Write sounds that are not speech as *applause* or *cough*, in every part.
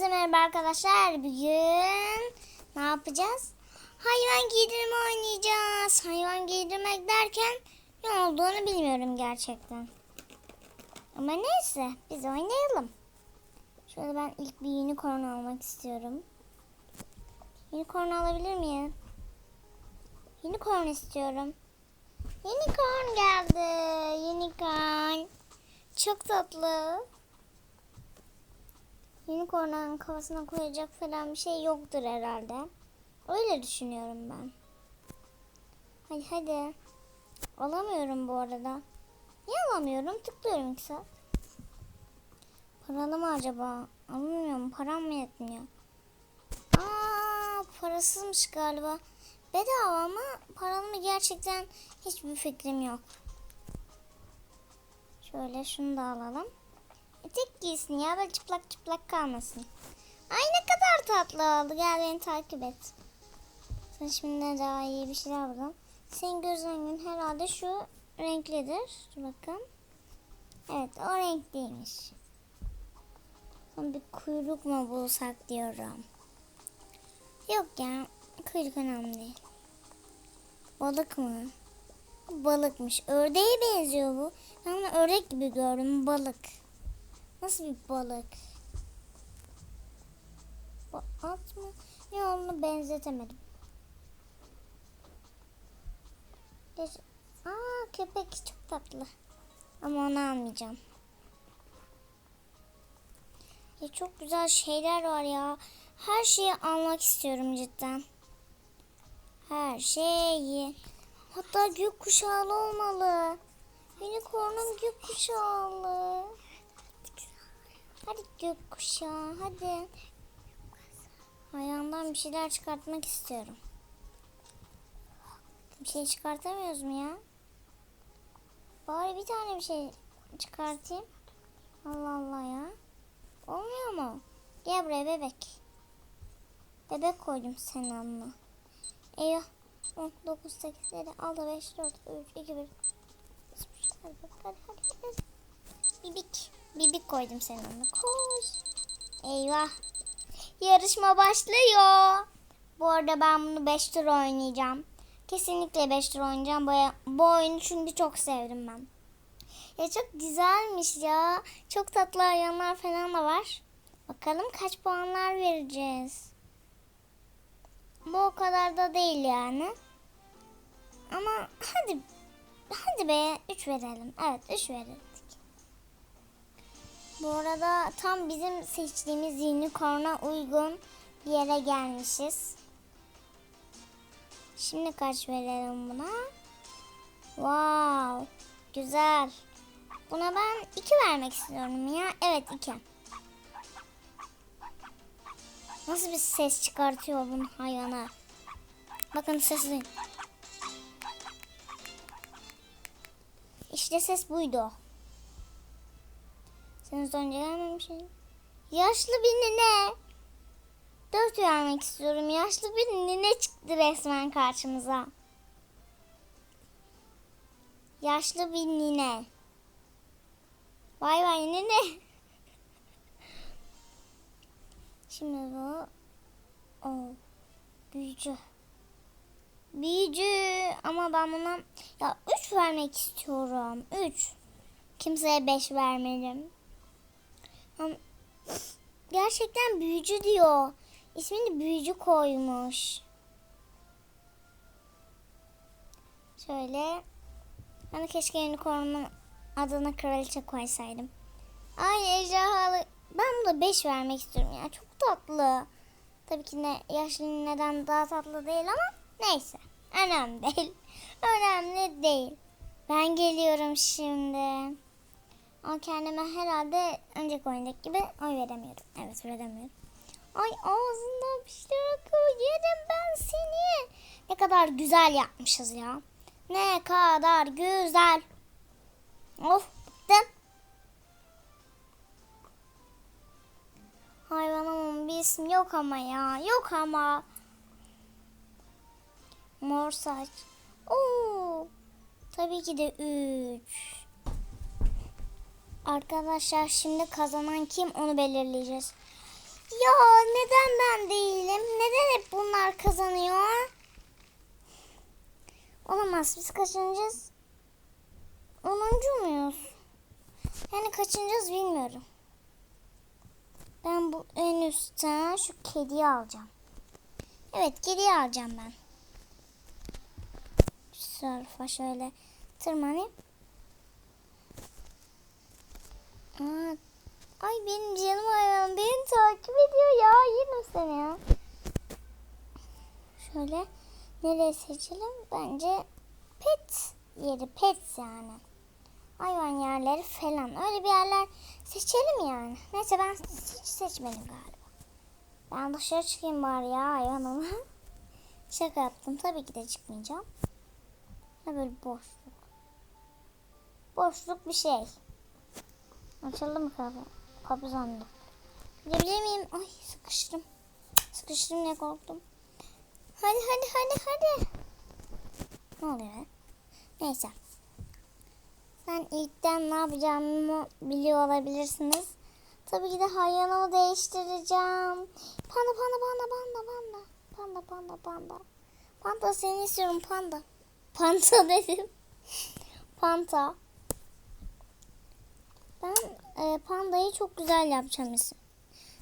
Hepinize merhaba arkadaşlar. Bugün ne yapacağız? Hayvan giydirme oynayacağız. Hayvan giydirmek derken ne olduğunu bilmiyorum gerçekten. Ama neyse biz oynayalım. Şöyle ben ilk bir unicorn almak istiyorum. Unicorn alabilir miyim? Unicorn istiyorum. Unicorn geldi. Unicorn. Çok tatlı. Unicorn'un kafasına koyacak falan bir şey yoktur herhalde. Öyle düşünüyorum ben. Hadi hadi. Alamıyorum bu arada. Niye alamıyorum? Tıklıyorum iki saat. Paralı mı acaba? Alamıyorum. Param mı yetmiyor? Aa, parasızmış galiba. Bedava ama paralı mı gerçekten hiçbir fikrim yok. Şöyle şunu da alalım. Etek giysin ya böyle çıplak çıplak kalmasın. Ay ne kadar tatlı oldu. Gel beni takip et. Sen şimdi daha iyi bir şeyler bulalım. Senin göz rengin herhalde şu renklidir. Dur bakın. Evet o renkliymiş. Son bir kuyruk mu bulsak diyorum. Yok ya kuyruk önemli değil. Balık mı? Balıkmış. Ördeğe benziyor bu. Ben ördek gibi gördüm. Balık. Nasıl bir balık? Ba- At mı? Ne onu benzetemedim. Aa köpek çok tatlı. Ama onu almayacağım. Ya çok güzel şeyler var ya. Her şeyi almak istiyorum cidden. Her şeyi. Hatta gökkuşağlı olmalı. Unicorn'un gökkuşağlı. Hadi gökkuşağı hadi. Ayağından bir şeyler çıkartmak istiyorum. Bir şey çıkartamıyoruz mu ya? Bari bir tane bir şey çıkartayım. Allah Allah ya. Olmuyor mu? Gel buraya bebek. Bebek koydum senin anına. Eyvah. 10, 9, 8, 7, 6, 5, 4, 3, 2, 1. Hadi hadi hadi. hadi. Bibik. Bibik koydum senin önüne. Koş. Eyvah. Yarışma başlıyor. Bu arada ben bunu 5 tur oynayacağım. Kesinlikle 5 tur oynayacağım. Bu, bu oyunu çünkü çok sevdim ben. Ya çok güzelmiş ya. Çok tatlı hayvanlar falan da var. Bakalım kaç puanlar vereceğiz. Bu o kadar da değil yani. Ama hadi hadi be 3 verelim. Evet 3 verelim. Bu arada tam bizim seçtiğimiz unicorn'a uygun bir yere gelmişiz. Şimdi kaç verelim buna? Wow, güzel. Buna ben iki vermek istiyorum ya. Evet iki. Nasıl bir ses çıkartıyor bunun hayvana? Bakın sesi. İşte ses buydu. Sen önce gelmemişsin. Yaşlı bir nine. Dört vermek istiyorum. Yaşlı bir nine çıktı resmen karşımıza. Yaşlı bir nine. Vay vay nine. *laughs* Şimdi bu o büyücü. Büyücü ama ben buna ya 3 vermek istiyorum. 3. Kimseye 5 vermedim. Gerçekten büyücü diyor. İsmini büyücü koymuş. Şöyle. Ben de keşke unicorn'un adını kraliçe koysaydım. Ay ejderhalı. Ben buna 5 vermek istiyorum ya. Çok tatlı. Tabii ki ne yaşlı neden daha tatlı değil ama neyse. Önemli değil. *laughs* Önemli değil. Ben geliyorum şimdi. Ama kendime herhalde önceki oyundaki gibi oy veremiyorum. Evet veremiyorum. Ay ağzında bir şey akıyor. Yerim ben seni. Ne kadar güzel yapmışız ya. Ne kadar güzel. Of bıktım. Hayvanımın bir ismi yok ama ya. Yok ama. Mor saç. Oo. Tabii ki de 3. Arkadaşlar şimdi kazanan kim onu belirleyeceğiz. Ya neden ben değilim? Neden hep bunlar kazanıyor? Olamaz. Biz kaçıncıyız? Onuncu muyuz? Yani kaçıncıyız bilmiyorum. Ben bu en üstten şu kediyi alacağım. Evet kediyi alacağım ben. Sörfa şöyle tırmanayım. Ay benim canım hayvanım beni takip ediyor ya. Yine seni ya. Şöyle nereye seçelim? Bence pet yeri pet yani. Hayvan yerleri falan. Öyle bir yerler seçelim yani. Neyse ben hiç seçmedim galiba. Ben dışarı çıkayım bari ya hayvanıma. *laughs* Şaka yaptım. Tabii ki de çıkmayacağım. Ne böyle boşluk. Boşluk bir şey. Açıldı mı kapı? Kapı sandım. Gidebilir miyim? Ay sıkıştım. Sıkıştım ne korktum. Hadi hadi hadi hadi. Ne oluyor? Neyse. Ben ilkten ne yapacağımı biliyor olabilirsiniz. Tabii ki de hayvanımı değiştireceğim. Panda panda panda panda panda. Panda panda panda. Panda seni istiyorum panda. Panda *laughs* dedim. Panda. Ben e, pandayı çok güzel yapacağım isim.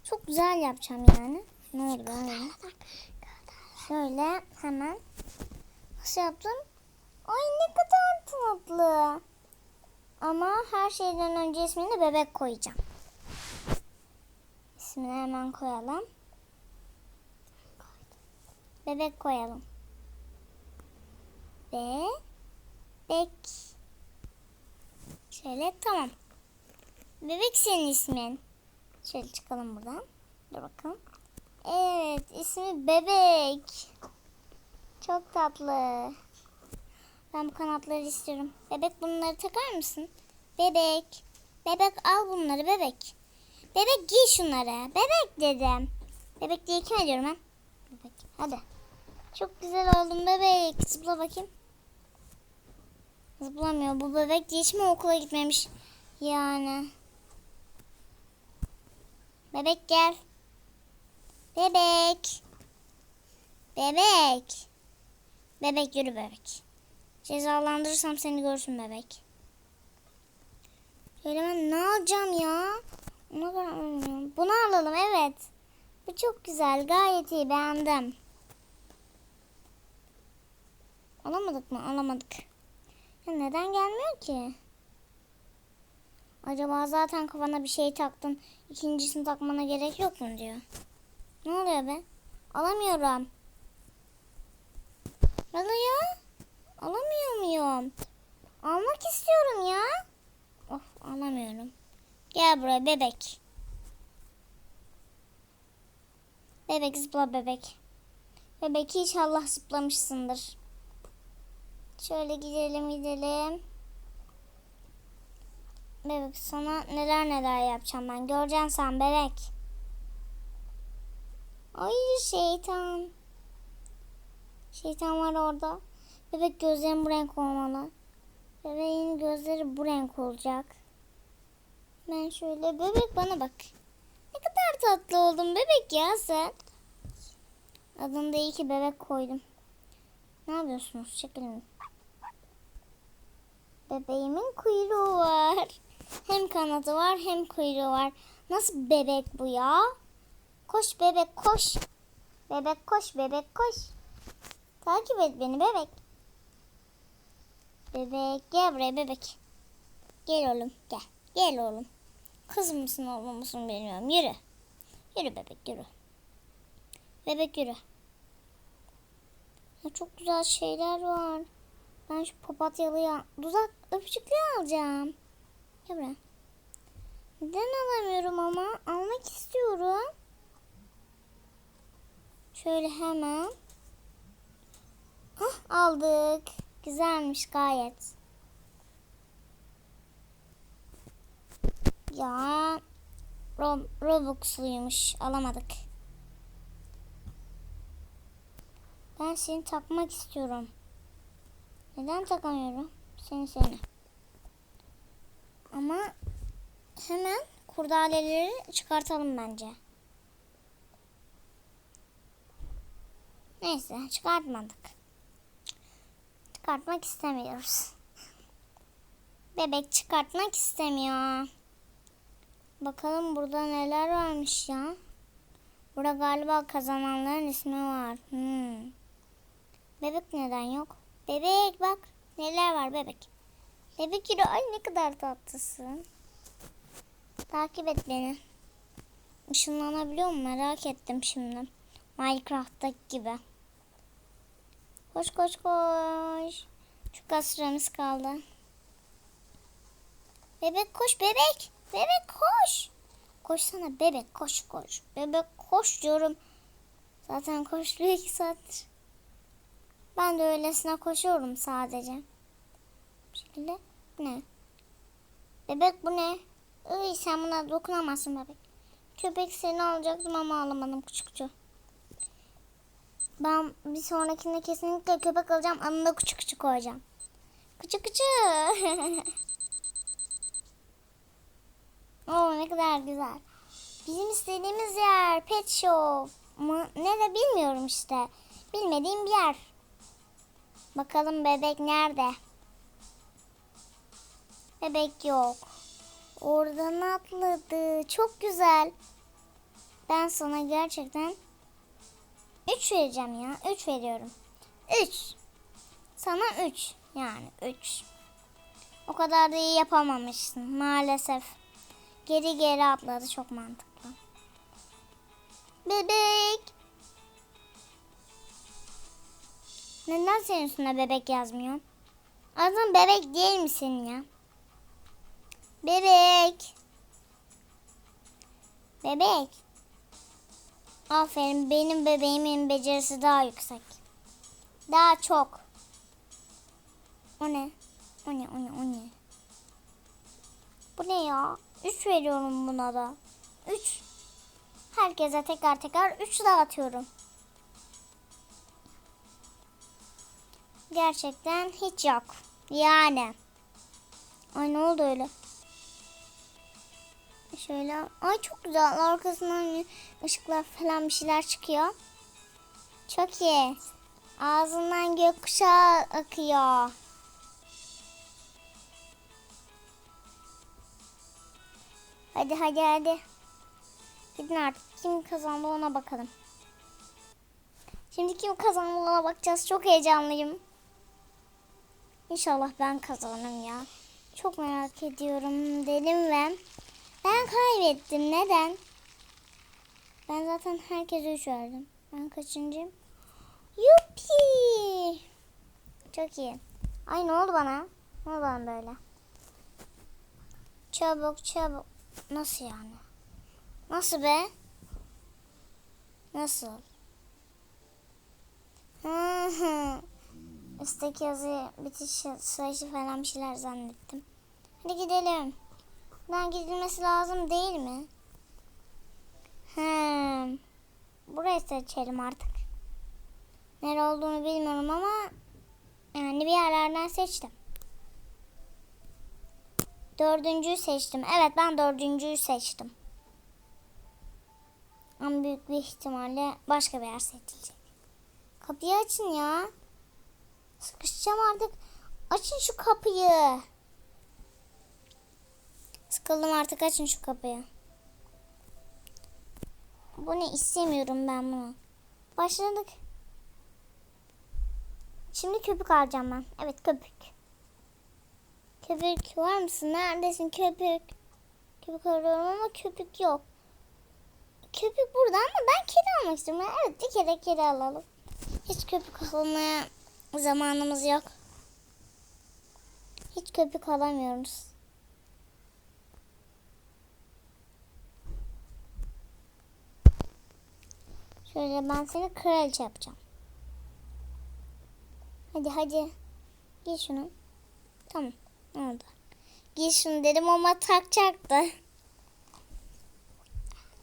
Çok güzel yapacağım yani. Ne oldu ben Şöyle hemen. Nasıl yaptım? Ay ne kadar tatlı. Ama her şeyden önce ismini bebek koyacağım. İsmini hemen koyalım. Bebek koyalım. Bebek. Şöyle tamam. Bebek senin ismin. Şöyle çıkalım buradan. Dur bakalım. Evet ismi Bebek. Çok tatlı. Ben bu kanatları istiyorum. Bebek bunları takar mısın? Bebek. Bebek al bunları bebek. Bebek giy şunları. Bebek dedim. Bebek diye kim ediyorum ben? Bebek. Hadi. Çok güzel oldun bebek. Zıpla bakayım. Zıplamıyor. Bu bebek diye hiç mi okula gitmemiş? Yani. Bebek gel. Bebek. Bebek. Bebek yürü bebek. Cezalandırırsam seni görsün bebek. Şöyle ben ne alacağım ya? Ona bilmiyorum. Bunu alalım evet. Bu çok güzel. Gayet iyi beğendim. Alamadık mı? Alamadık. Ya neden gelmiyor ki? Acaba zaten kafana bir şey taktın. İkincisini takmana gerek yok mu diyor. Ne oluyor be? Alamıyorum. Alıyor. Alamıyor muyum? Almak istiyorum ya. Of alamıyorum. Gel buraya bebek. Bebek zıpla bebek. Bebek inşallah zıplamışsındır. Şöyle gidelim gidelim. Bebek sana neler neler yapacağım ben. Göreceksin sen bebek. Ay şeytan. Şeytan var orada. Bebek gözlerim bu renk olmalı. Bebeğin gözleri bu renk olacak. Ben şöyle bebek bana bak. Ne kadar tatlı oldun bebek ya sen. Adını da iyi ki bebek koydum. Ne yapıyorsunuz? Çekilin. Bebeğimin kuyruğu var. Hem kanadı var hem kuyruğu var. Nasıl bebek bu ya? Koş bebek koş. Bebek koş bebek koş. Takip et beni bebek. Bebek gel buraya bebek. Gel oğlum gel. Gel oğlum. Kız mısın oğlum musun bilmiyorum. Yürü. Yürü bebek yürü. Bebek yürü. Ya çok güzel şeyler var. Ben şu papatyalı dudak öpücüklüğü alacağım. Buraya. Neden alamıyorum ama almak istiyorum. Şöyle hemen. Hah aldık. Güzelmiş gayet. Ya Rob Robux'luymuş. Alamadık. Ben seni takmak istiyorum. Neden takamıyorum? Seni seni. Ama hemen kurdaleleri çıkartalım bence. Neyse çıkartmadık. Çıkartmak istemiyoruz. *laughs* Bebek çıkartmak istemiyor. Bakalım burada neler varmış ya. Burada galiba kazananların ismi var. Hmm. Bebek neden yok? Bebek bak neler var bebek. Yürü. Ay ne kadar tatlısın. Takip et beni. Işınlanabiliyor mu merak ettim şimdi. Minecraft'taki gibi. Koş koş koş. Çok az süremiz kaldı. Bebek koş bebek. Bebek koş. Koşsana bebek koş koş. Bebek koş diyorum. Zaten koşuyor iki saattir. Ben de öylesine koşuyorum sadece. Bu şekilde. Ne? Bebek bu ne? Iy, sen buna dokunamazsın bebek. Köpek seni alacaktım ama alamadım küçükçü. Ben bir sonrakinde kesinlikle köpek alacağım. Anına küçük küçük koyacağım. Küçük küçük. *laughs* Oo ne kadar güzel. Bizim istediğimiz yer pet shop mı? Ne de bilmiyorum işte. Bilmediğim bir yer. Bakalım bebek nerede? Bebek yok. Oradan atladı. Çok güzel. Ben sana gerçekten 3 vereceğim ya. 3 veriyorum. 3. Sana 3. Yani 3. O kadar da iyi yapamamışsın maalesef. Geri geri atladı çok mantıklı. Bebek. Neden senin üstüne bebek yazmıyor? Adın bebek değil misin ya? Bebek. Bebek. Aferin benim bebeğimin becerisi daha yüksek. Daha çok. O ne? O ne? O ne? O ne? Bu ne ya? 3 veriyorum buna da. 3. Herkese tekrar tekrar 3 dağıtıyorum. Gerçekten hiç yok. Yani. Ay ne oldu öyle? Şöyle. Ay çok güzel. Arkasından ışıklar falan bir şeyler çıkıyor. Çok iyi. Ağzından gökkuşağı akıyor. Hadi hadi hadi. Gidin artık. Kim kazandı ona bakalım. Şimdi kim kazandı ona bakacağız. Çok heyecanlıyım. İnşallah ben kazanırım ya. Çok merak ediyorum dedim ve ben kaybettim. Neden? Ben zaten herkese 3 verdim. Ben kaçıncıyım? Yuppi! Çok iyi. Ay ne oldu bana? Ne oldu bana böyle? Çabuk çabuk. Nasıl yani? Nasıl be? Nasıl? Üstteki yazı bitiş sırası falan bir şeyler zannettim. Hadi gidelim. Buradan gidilmesi lazım değil mi? Hmm. Burayı seçelim artık. Nere olduğunu bilmiyorum ama yani bir yerlerden seçtim. Dördüncüyü seçtim. Evet ben dördüncüyü seçtim. Ama büyük bir ihtimalle başka bir yer seçilecek. Kapıyı açın ya. Sıkışacağım artık. Açın şu kapıyı. Sıkıldım artık açın şu kapıyı. Bu ne istemiyorum ben bunu. Başladık. Şimdi köpük alacağım ben. Evet köpük. Köpük var mısın? Neredesin köpük? Köpük arıyorum ama köpük yok. Köpük burada ama ben kedi almak istiyorum. Evet bir kere kedi alalım. Hiç köpük almaya zamanımız yok. Hiç köpük alamıyoruz. Şöyle ben seni kraliçe yapacağım. Hadi hadi. Giy şunu. Tamam. Oldu. Giy şunu dedim ama takacaktı.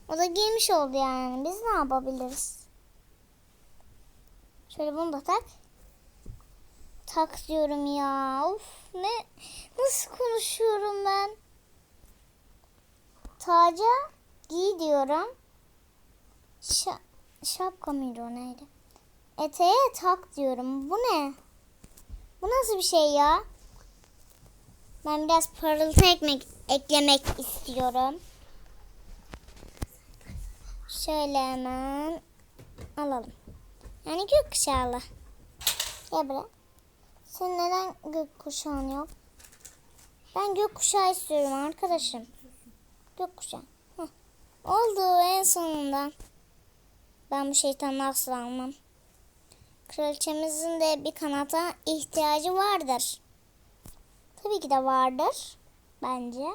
O da giymiş oldu yani. Biz ne yapabiliriz? Şöyle bunu da tak. Tak diyorum ya. Of ne nasıl konuşuyorum ben? Taca giy diyorum. Şa şapka mıydı o neydi? eteğe tak diyorum. Bu ne? Bu nasıl bir şey ya? Ben biraz parıltı ekmek eklemek istiyorum. Şöyle hemen alalım. Yani gökkuşağlı. Gel buraya. Senin neden gökkuşağın yok? Ben gökkuşağı istiyorum arkadaşım. Gökkuşağı. Heh. Oldu en sonunda. Ben bu şeytanı asla almam. Kraliçemizin de bir kanata ihtiyacı vardır. Tabii ki de vardır. Bence.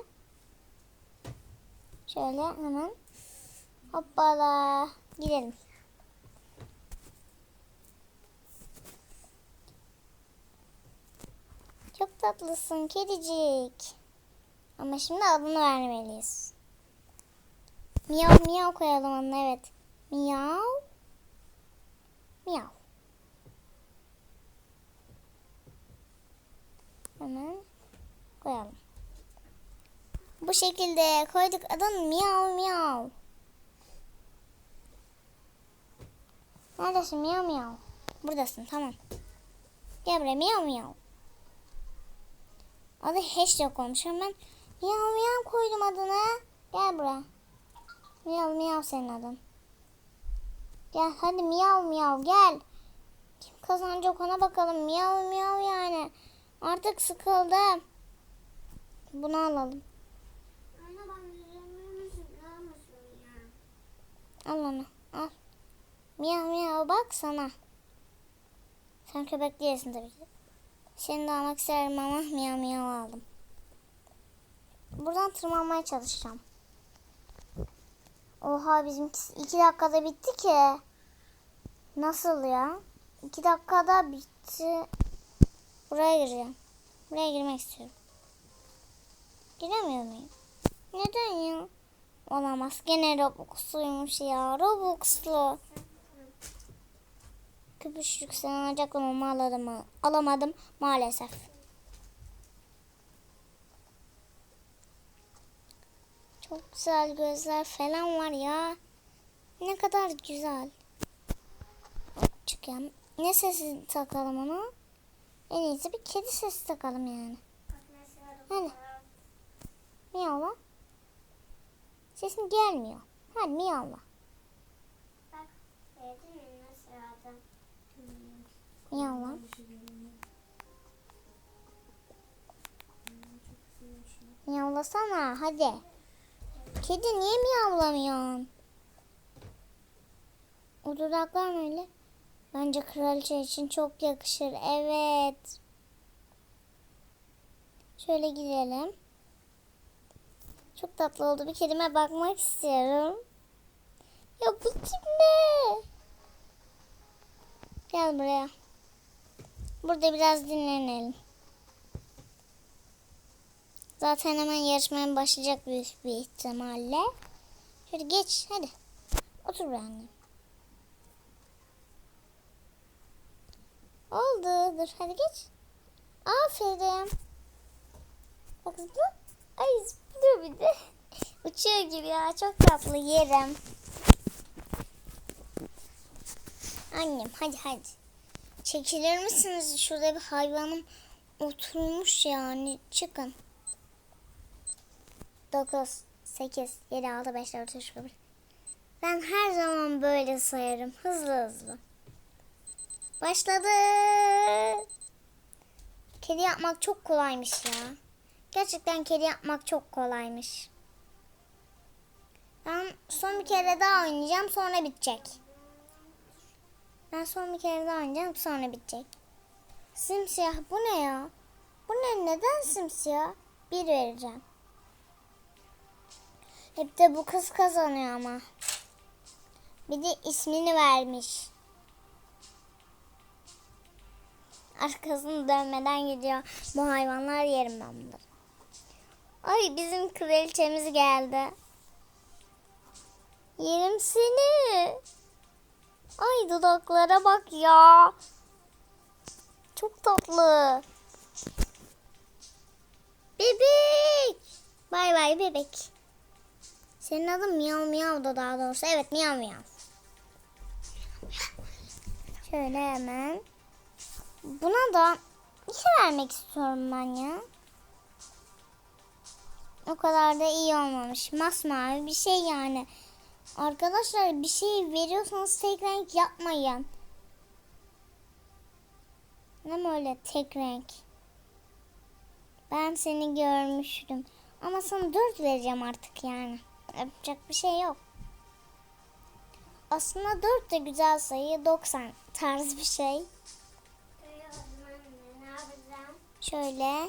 Şöyle hemen. Hoppala. Gidelim. Çok tatlısın kedicik. Ama şimdi adını vermeliyiz. Miyav miyav koyalım ona evet. Miyav. Miyav. Hemen koyalım. Bu şekilde koyduk adını miyav miyav. Neredesin miyav miyav? Buradasın tamam. Gel buraya miyav miyav. Adı hashtag olmuş ama ben miyav miyav koydum adını. Gel buraya. Miyav miyav senin adın. Gel hadi miyav miyav gel. Kim kazanacak ona bakalım. Miyav miyav yani. Artık sıkıldım. Bunu alalım. Al onu. Al. Miyav miyav bak sana. Sen köpek değilsin tabii ki. Seni de almak isterim ama miyav miyav aldım. Buradan tırmanmaya çalışacağım. Oha bizimkisi iki dakikada bitti ki. Nasıl ya? İki dakikada bitti. Buraya gireceğim. Buraya girmek istiyorum. Giremiyor muyum? Neden ya? Olamaz. Gene Robux'luymuş ya. Robux'lu. Köpüşlük sen alacaktım ama alamadım, alamadım maalesef. Çok güzel gözler falan var ya. Ne kadar güzel. Çıkayım. Ne sesi takalım ona? En iyisi bir kedi sesi takalım yani. Hadi. Miyavla. Sesin gelmiyor. Hadi miyavla. Miyavla. Miyavlasana hadi. Kedi niye miyavlamıyorsun? O dudaklar mı öyle? Bence kraliçe için çok yakışır. Evet. Şöyle gidelim. Çok tatlı oldu. Bir kedime bakmak istiyorum. Ya bu tip ne? Gel buraya. Burada biraz dinlenelim. Zaten hemen yarışmaya başlayacak büyük bir ihtimalle. Şöyle geç hadi. Otur be annem. Oldu. Dur hadi geç. Aferin. Bak zıpla. Ay zıplıyor bir de. *laughs* Uçuyor gibi ya. Çok tatlı yerim. Annem hadi hadi. Çekilir misiniz? Şurada bir hayvanım oturmuş yani. Çıkın. 9, 8, 7, 6, 5, 4, 3, 1. Ben her zaman böyle sayarım. Hızlı hızlı. Başladı. Kedi yapmak çok kolaymış ya. Gerçekten kedi yapmak çok kolaymış. Ben son bir kere daha oynayacağım sonra bitecek. Ben son bir kere daha oynayacağım sonra bitecek. Simsiyah bu ne ya? Bu ne neden simsiyah? Bir vereceğim. Hep de bu kız kazanıyor ama. Bir de ismini vermiş. Arkasını dönmeden gidiyor. Bu hayvanlar yerim ben bunları. Ay bizim kraliçemiz geldi. Yerim seni. Ay dudaklara bak ya. Çok tatlı. Bebek. Bay bay bebek. Senin adın Miyav Miyav da daha doğrusu. Evet Miyav Miyav. Şöyle hemen. Buna da iki vermek istiyorum ben ya. O kadar da iyi olmamış. Masmavi bir şey yani. Arkadaşlar bir şey veriyorsanız tek renk yapmayın. Ne böyle tek renk? Ben seni görmüştüm. Ama sana dört vereceğim artık yani. Yapacak bir şey yok. Aslında dört de güzel sayı. 90 tarz bir şey. Şöyle.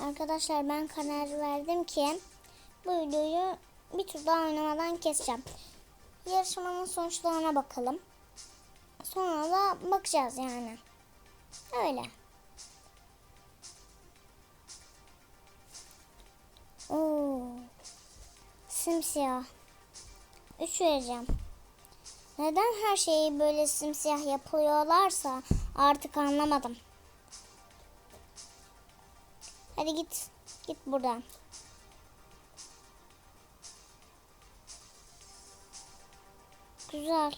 Arkadaşlar ben karar verdim ki bu videoyu bir tur daha oynamadan keseceğim. Yarışmanın sonuçlarına bakalım. Sonra da bakacağız yani. Öyle. Oo. Simsiyah. 3 vereceğim. Neden her şeyi böyle simsiyah yapıyorlarsa artık anlamadım. Hadi git. Git buradan. Güzel.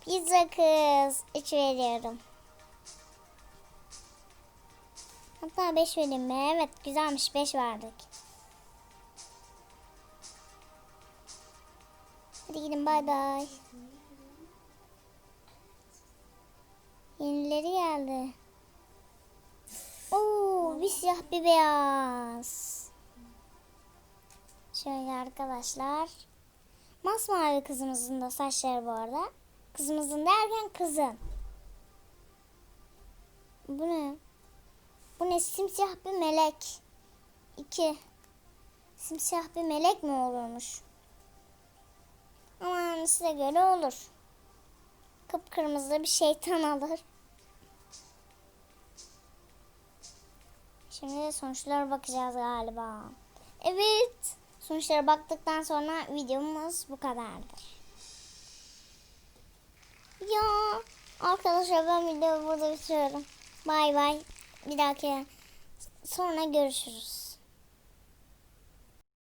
Pizza kız. 3 veriyorum. Hatta 5 vereyim mi? Evet güzelmiş 5 verdik. Hadi gidin bay bay. Yenileri geldi. Oo, bir siyah bir beyaz. Şöyle arkadaşlar. Masmavi kızımızın da saçları bu arada. Kızımızın derken kızın. Bu ne? Bu ne? Simsiyah bir melek. İki. Simsiyah bir melek mi olurmuş? Ama size göre olur. Kıpkırmızı bir şeytan alır. Şimdi de sonuçlara bakacağız galiba. Evet. Sonuçlara baktıktan sonra videomuz bu kadardır. Ya arkadaşlar ben videoyu burada bitiriyorum. Bay bay. Bir dahaki sonra görüşürüz.